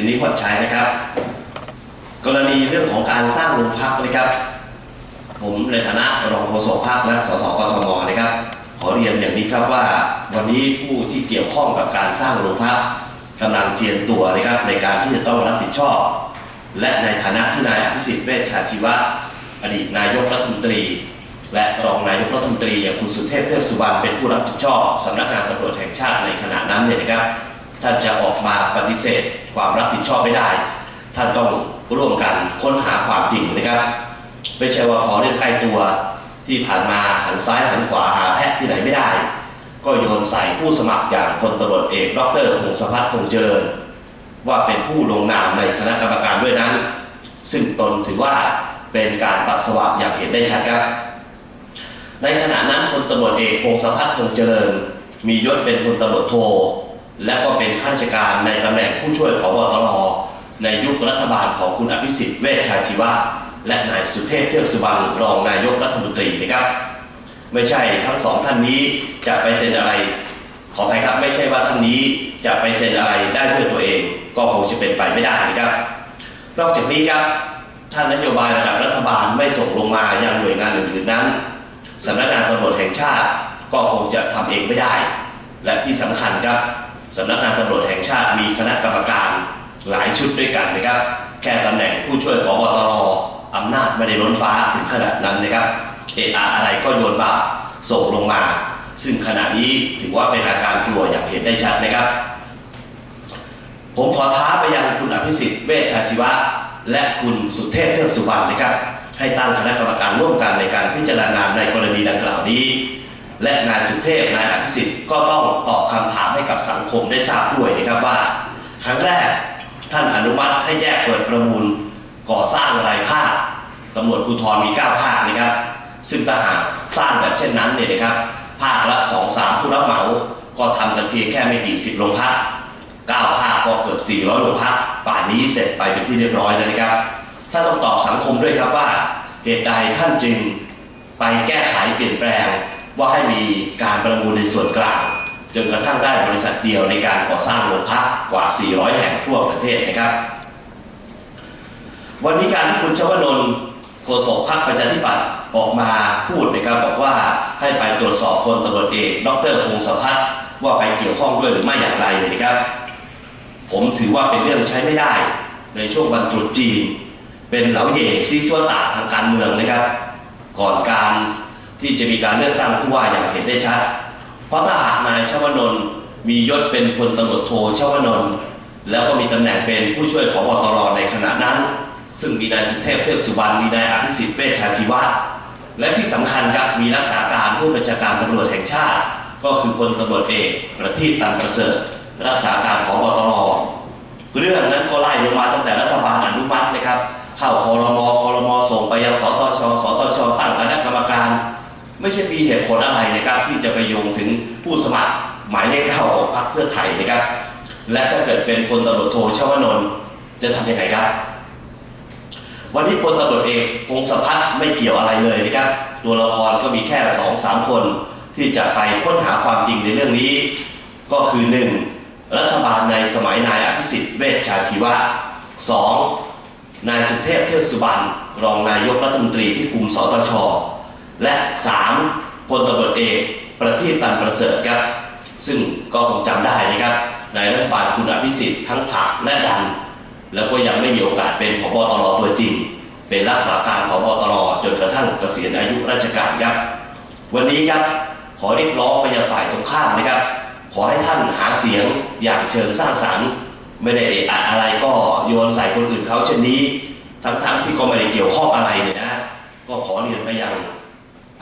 สินนิพนธ์ชัยนะครับ กรณีเรื่องของการสร้างโรงพักนะครับ ผมในฐานะรองโฆษกภาคและสสกทมนะครับ ขอเรียนอย่างนี้ครับว่า วันนี้ผู้ที่เกี่ยวข้องกับการสร้างโรงพักกำลังเจียนตัวนะครับ ในการที่จะต้องรับผิดชอบ และในฐานะที่นายอภิสิทธิ์เวชชาชีวะ อดีตนายกรัฐมนตรี และรองนายกรัฐมนตรีอย่างคุณสุเทพเทือกสุบรรณเป็นผู้รับผิดชอบสำนักงานตำรวจแห่งชาติในขณะนั้นเนี่ยนะครับท่านจะออกมาปฏิเสธ ความรับผิดชอบไม่ได้ ท่านต้องร่วมกันค้นหาความจริงนะครับ ไม่ใช่ว่าขอเรื่องใกล้ตัวที่ผ่านมาหันซ้ายหันขวาหาแพะที่ไหนไม่ได้ ก็โยนใส่ผู้สมัครอย่างพลตำรวจเอกดรพงศพัฒน์พงเจริญ ว่าเป็นผู้ลงนามในคณะกรรมการด้วยนั้น ซึ่งตนถือว่าเป็นการปัสสาวะอย่างเห็นได้ชัดครับในขณะนั้นพลตำรวจเอกพงศพัฒน์พงเจริญ มียศเป็นพลตำรวจโท และก็เข้าราชการในตำแหน่งผู้ช่วยผบตรในยุครัฐบาลของคุณอภิสิทธิ์เวชชาชีวะ และนายสุเทพเทือกสุบรรณรองนายกรัฐมนตรีนะครับ ไม่ใช่ทั้งสองท่านนี้จะไปเซ็นอะไร ขออภัยครับไม่ใช่ว่าท่านนี้จะไปเซ็นอะไรได้ด้วยตัวเอง ก็คงจะเป็นไปไม่ได้นะครับนอกจากนี้ครับท่านนโยบายระดับรัฐบาลไม่ส่งลงมายังหน่วยงานอื่นๆนั้นสำนักงานตำรวจแห่งชาติก็คงจะทำเองไม่ได้ และที่สำคัญครับ สำนักงานตำรวจแห่งชาติมีคณะกรรมการหลายชุดด้วยกันนะครับ แค่ตำแหน่งผู้ช่วยผบตรอำนาจไม่ได้ล้นฟ้าถึงขนาดนั้นนะครับเออะอะไรก็โยนบาปส่งลงมา ซึ่งขณะนี้ถือว่าเป็นอาการกลัวอย่างเห็นได้ชัดนะครับ ผมขอท้าไปยังคุณอภิสิทธิ์เวชชาชีวะ และคุณสุเทพเทือกสุบรรณนะครับ ให้ตั้งคณะกรรมการร่วมกันในการพิจารณาในกรณีดังกล่าวนี้ และนายสุเทพนายอภิสิทธิ์ก็ต้องตอบคำถามให้กับสังคมได้ทราบด้วยนะครับว่า ครั้งแรกท่านอนุมัติให้แยกเปิดประมูลก่อสร้างรายภาคตำรวจภูธรมี 9 ภาคนะครับ ซึ่งถ้าหากสร้างแบบเช่นนั้นเนี่ยนะครับ ภาคละ 2 3 ผู้รับเหมา ก็ทำกันเพียงแค่ไม่กี่สิบโรงพัก9ภาคก็เกือบ 400โรงพักป่านนี้เสร็จไปเป็นที่เรียบร้อยแล้วนะครับ ท่านต้องตอบสังคมด้วยครับว่าเหตุใดท่านจึงไปแก้ไขเปลี่ยนแปลง ว่าให้มีการประมูลในส่วนกลางจนกระทั่งได้บริษัทเดียวในการก่อสร้างโรงพักกว่า 400 แห่งทั่วประเทศนะครับ วันนี้การที่คุณชวนนท์โฆษกพรรคประชาธิปัตย์ออกมาพูดนะครับบอกว่าให้ไปตรวจสอบพลตำรวจเอกดรพงศพัฒน์ว่าไปเกี่ยวข้องด้วยหรือไม่อย่างไรนะครับ ผมถือว่าเป็นเรื่องใช้ไม่ได้ ในช่วงวันตรุษจีน เป็นเหลาเย่ซีซัวตาทางการเมืองนะครับ ก่อนการ ที่จะมีการเลือกตั้งผู้ว่าอย่างเห็นได้ชัด เพราะถ้าหากนายชวนนท์มียศเป็นพลตำรวจโทชวนนท์แล้วก็มีตำแหน่งเป็นผู้ช่วยผบตรในขณะนั้น ซึ่งมีนายสุเทพเทือกสุบรรณมีนายอภิสิทธิ์เวชชาชีวะและที่สำคัญครับมีรักษาการผู้บัญชาการตำรวจแห่งชาติ ก็คือพลตำรวจเอกประทีปตันประเสริฐรักษาการผบตรเรื่องนั้นก็ไล่ลงมาตั้งแต่รัฐบาลอนุมัตินะครับ เข้าคอรม ไม่ใช่มีเหตุผลอะไรนะครับ ที่จะไปโยงถึงผู้สมัครหมายเลขเก้าของพรรคเพื่อไทยนะครับ และถ้าเกิดเป็นพลตำรวจโทชวนนท์จะทำยังไงครับ วันนี้พลตำรวจเอกพงศพัฒน์ไม่เกี่ยวอะไรเลยนะครับ ตัวละครก็มีแค่สองสามคน ที่จะไปค้นหาความจริงในเรื่องนี้ ก็คือหนึ่งรัฐบาลในสมัยนายอภิสิทธิ์เวชชาชีวะสองนายสุเทพเทือกสุบรรณรองนายกรัฐมนตรีที่คุมสตช และสามพลตำรวจเอกประทีปตันประเสริฐครับ ซึ่งก็คงจำได้นะครับในรัฐบาลคุณอภิสิทธิ์ทั้งผลักและดัน แล้วก็ยังไม่มีโอกาสเป็นผบตรตัวจริง เป็นรักษาการผบตรจนกระทั่งเกษียณอายุราชการครับ วันนี้ครับขอเรียกร้องไปยังฝ่ายตรงข้ามนะครับ ขอให้ท่านหาเสียงอย่างเชิงสร้างสรรค์ ไม่ได้เอะอะอะไรก็โยนใส่คนอื่นเขาเช่นนี้ ทั้งๆที่ก็ไม่ได้เกี่ยวข้องอะไรเนี่ยนะก็ขอเรียนไปยัง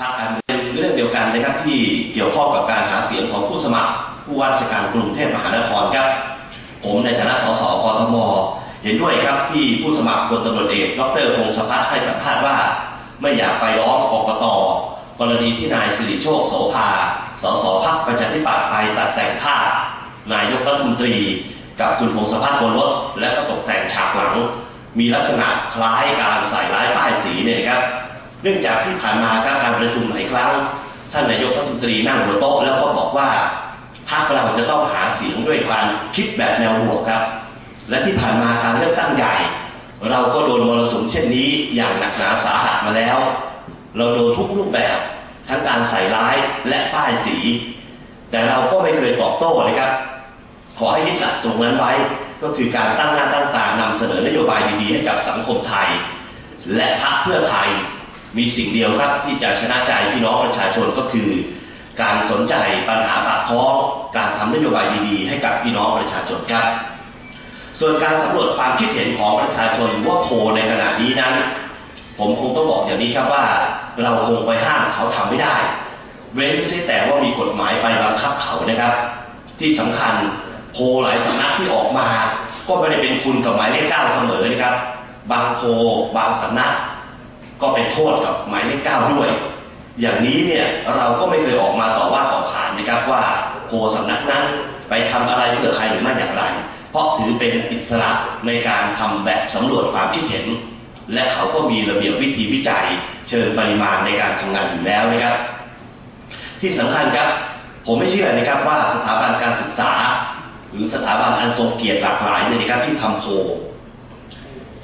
พรรคการเมืองเรื่องเดียวกันนะครับที่เกี่ยวข้องกับการหาเสียงของผู้สมัคร ผู้ว่าราชการกรุงเทพมหานครครับ ผมในฐานะสสกทมเห็นด้วยครับที่ผู้สมัครพลตำรวจเอกดรพงศพัฒน์ให้สัมภาษณ์ว่า ไม่อยากไปร้องกกตกรณีที่นายสิริโชคโสภา สสพักประชาธิปัตย์ไปตัดแต่งภาพนายกรัฐมนตรี กับคุณพงศพัฒน์บนรถและก็ตกแต่งฉากหลัง มีลักษณะคล้ายการใส่ร้ายป้ายสีเนี่ยครับ เนื่องจากที่ผ่านมาครับการประชุมหลายครั้ง ท่านนายกรัฐมนตรีนั่งบนโต๊ะแล้วก็บอกว่าพรรคเราจะต้องหาเสียงด้วยการคิดแบบแนวบวกครับ และที่ผ่านมาการเลือกตั้งใหญ่ เราก็โดนมรสุมเช่นนี้อย่างหนักหนาสาหัสมาแล้ว เราโดนทุกรูปแบบ ทั้งการใส่ร้ายและป้ายสี แต่เราก็ไม่เคยตอบโต้นะครับ ขอให้ยึดหลักตรงนั้นไว้ ก็คือการตั้งหน้าตั้งตานำเสนอนโยบายดีๆให้กับสังคมไทย และพรรคเพื่อไทย มีสิ่งเดียวครับที่จะชนะใจพี่น้องประชาชนก็คือ การสนใจปัญหาปากท้องการทำนโยบายดีๆ ให้กับพี่น้องประชาชนครับ ส่วนการสำรวจความคิดเห็นของประชาชนว่าโพในขณะนี้นั้น ผมคงต้องบอกอย่างนี้ครับว่า เราคงไปห้ามเขาทำไม่ได้ เว้นเสียแต่ว่ามีกฎหมายไปบังคับเขานะครับ ที่สำคัญโพหลายสำนักที่ออกมา ก็ไม่ได้เป็นคุณกับหมายเลขเก้าเสมอนะครับ บางโพบางสำนัก ก็เป็นโทษกับหมายเลขเก้าด้วย อย่างนี้เนี่ยเราก็ไม่เคยออกมาต่อว่าต่อขานนะครับว่าโพลสำนักนั้นไปทำอะไรเพื่อใครหรือไม่อย่างไร เพราะถือเป็นอิสระในการทำแบบสำรวจความคิดเห็น และเขาก็มีระเบียบวิธีวิจัยเชิงปริมาณในการทำงานอยู่แล้วนะครับ ที่สำคัญครับผมไม่เชื่อนะครับว่าสถาบันการศึกษา หรือสถาบันอันทรงเกียรติหลากหลายเนี่ยนะครับที่ทำโพล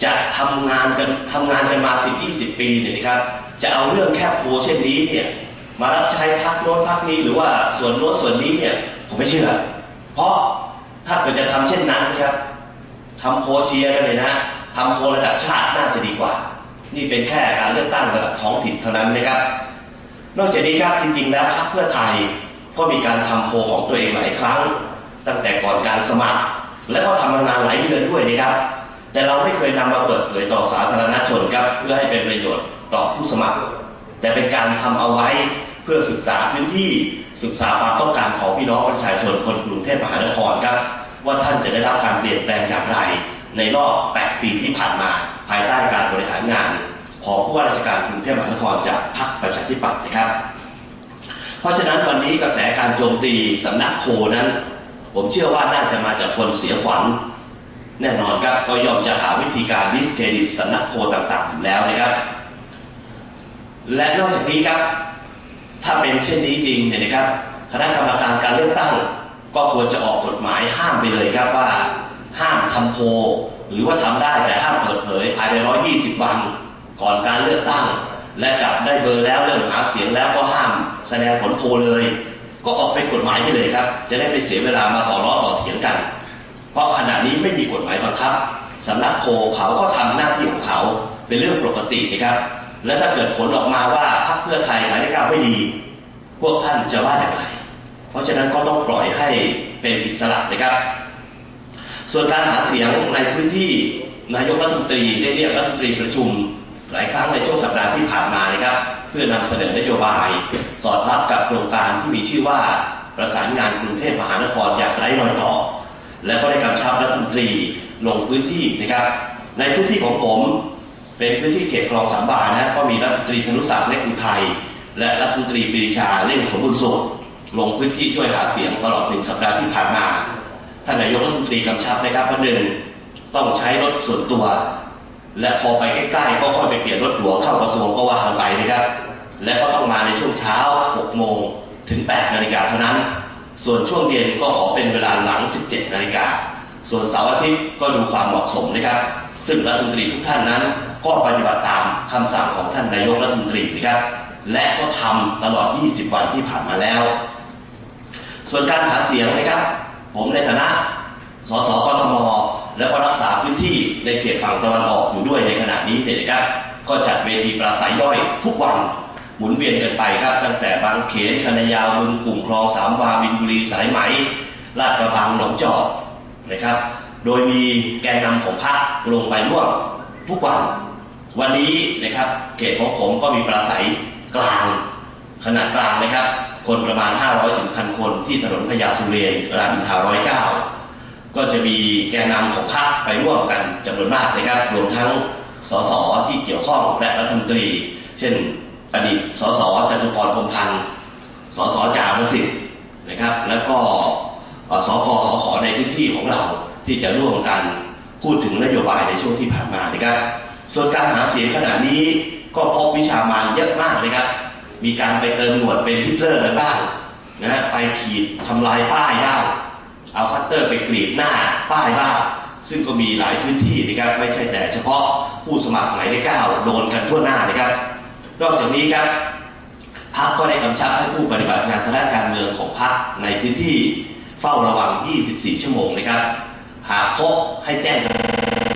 จะทำงานกันทำงานกันมา 10-20 ปีเนี่ยนะครับ จะเอาเรื่องแค่โพเช่นนี้เนี่ยมารับใช้พักโน้นพักนี้หรือว่าส่วนโน้นส่วนนี้เนี่ยผมไม่เชื่อ เพราะถ้าเกิดจะทำเช่นนั้นนะครับทำโพเชียกันเลยนะทำโพระดับชาติน่าจะดีกว่า นี่เป็นแค่การเลือกตั้งระดับท้องถิ่นเท่านั้นนะครับ นอกจากนี้ครับจริงๆแล้วพรรคเพื่อไทยก็มีการทำโพของตัวเองหลายครั้ง ตั้งแต่ก่อนการสมัคร และก็ทำมานานหลายเดือนด้วยนะครับ แต่เราไม่เคยนำมาเปิดเผยต่อสาธารณชนครับเพื่อให้เป็นประโยชน์ต่อผู้สมัคร แต่เป็นการทำเอาไว้เพื่อศึกษาพื้นที่ศึกษาความต้องการของพี่น้องประชาชนคนกรุงเทพมหานครครับ ว่าท่านจะได้รับการเปลี่ยนแปลงอย่างไร ในรอบ 8 ปีที่ผ่านมา ภายใต้การบริหารงาน ของผู้ว่าราชการกรุงเทพมหานครจากพรรคประชาธิปัตย์นะครับ เพราะฉะนั้นวันนี้กระแสการโจมตีสำนักโพนั้น ผมเชื่อว่าน่าจะมาจากคนเสียขวัญ แน่นอนครับก็ย่อมจะหาวิธีการดิสเครดิตสำนักโพต่างๆแล้วนะครับ และนอกจากนี้ครับ ถ้าเป็นเช่นนี้จริงเนี่ยนะครับคณะกรรมการการเลือกตั้ง ก็ควรจะออกกฎหมายห้ามไปเลยครับว่า ห้ามทำโพหรือว่าทำได้แต่ห้ามเปิดเผยภายใน 120 วันก่อนการเลือกตั้ง และจับได้เบอร์แล้วเริ่มหาเสียงแล้วก็ห้ามแสดงผลโพเลย ก็ออกเป็นกฎหมายไปเลยครับ จะได้ไม่เสียเวลามาต่อล้อต่อเถียงกัน เพราะขณะนี้ไม่มีกฎหมายบังคับสำนักโพเขาก็ทำหน้าที่ของเขาเป็นเรื่องปกตินะครับ และถ้าเกิดผลออกมาว่าพรรคเพื่อไทยหมายเลขเก้าไม่ดี พวกท่านจะว่าอย่างไร เพราะฉะนั้นก็ต้องปล่อยให้เป็นอิสระนะครับ ส่วนการหาเสียงในพื้นที่นายกรัฐมนตรีได้เรียกรัฐมนตรีประชุม หลายครั้งในช่วงสัปดาห์ที่ผ่านมานะครับ เพื่อนำเสนอนโยบาย สอดรับกับโครงการที่มีชื่อว่าประสานงานกรุงเทพมหานครอย่างไร้รอยต่อ และก็ได้กำชับรัฐมนตรีลงพื้นที่นะครับ ในพื้นที่ของผมเป็นพื้นที่เขตคลองสามบานะก็มีรัฐมนตรีธนุศักดิ์เล็กอุทัยและรัฐมนตรีปรีชาเล่งสมบูรณ์สุขลงพื้นที่ช่วยหาเสียงตลอดหนึ่งสัปดาห์ที่ผ่านมาท่านนายกรัฐมนตรีกำชับนะครับว่าหนึ่งต้องใช้รถส่วนตัว และพอไปใกล้ๆก็ค่อยไปเปลี่ยนรถหลวงเข้ากระทรวงก็ว่ากันไปนะครับ และก็ต้องมาในช่วงเช้า 6 โมงถึง 8 นาฬิกาเท่านั้น ส่วนช่วงเย็นก็ขอเป็นเวลาหลัง 17 นาฬิกา ส่วนเสาร์อาทิตย์ก็ดูความเหมาะสมนะครับ ซึ่งรัฐมนตรีทุกท่านนั้น ก็ปฏิบัติตามคำสั่งของท่านนายกรัฐมนตรีนะครับ และก็ทำตลอด 20 วันที่ผ่านมาแล้ว ส่วนการหาเสียงนะครับ ผมในฐานะ สสกทม และก็รักษาพื้นที่ในเขตฝั่งตะวันออกอยู่ด้วยในขณะนี้เนี่ยนะครับ ก็จัดเวทีปราศัยย่อยทุกวัน หมุนเวียนกันไปครับ ตั้งแต่บางเขนคณะยาวบึงกลุ่มคลองสามวาบินบุรีสายไหมลาดกระบังหนองจอกนะครับ โดยมีแกนนำของพรรคลงไปร่วมทุกวัน วันนี้นะครับเขตของผมก็มีปราศัยกลาง ขนาดกลางนะครับ คนประมาณ 500ถึงพันคนที่ถนนพญาสุเรนรามอินทาร้อยเก้าก็จะมีแกนนำของพรรคไปร่วมกันจำนวนมากนะครับ รวมทั้งสสที่เกี่ยวข้องและรัฐมนตรี เช่น อดีตสสจตุพรพรมพันธ์สสจารุสิทธิ์นะครับ แล้วก็สพสขในพื้นที่ของเราที่จะร่วมกันพูดถึงนโยบายในช่วงที่ผ่านมานะครับ ส่วนการหาเสียงขณะนี้ก็พบวิชามานเยอะมากเลยครับ มีการไปเติมหนวดเป็นฮิตเลอร์กันบ้างนะไปขีดทำลายป้ายบ้างเอาคัตเตอร์ไปกรีดหน้าป้ายบ้างซึ่งก็มีหลายพื้นที่นะครับ ไม่ใช่แต่เฉพาะผู้สมัครหมายเลขเก้าโดนกันทั่วหน้านะครับ นอกจากนี้ครับพักก็ได้กำชับให้ผู้ปฏิบัติงานทางด้านการเมืองของพักในพื้นที่เฝ้าระวัง 24 ชั่วโมงนะครับ หากพบให้แจ้ง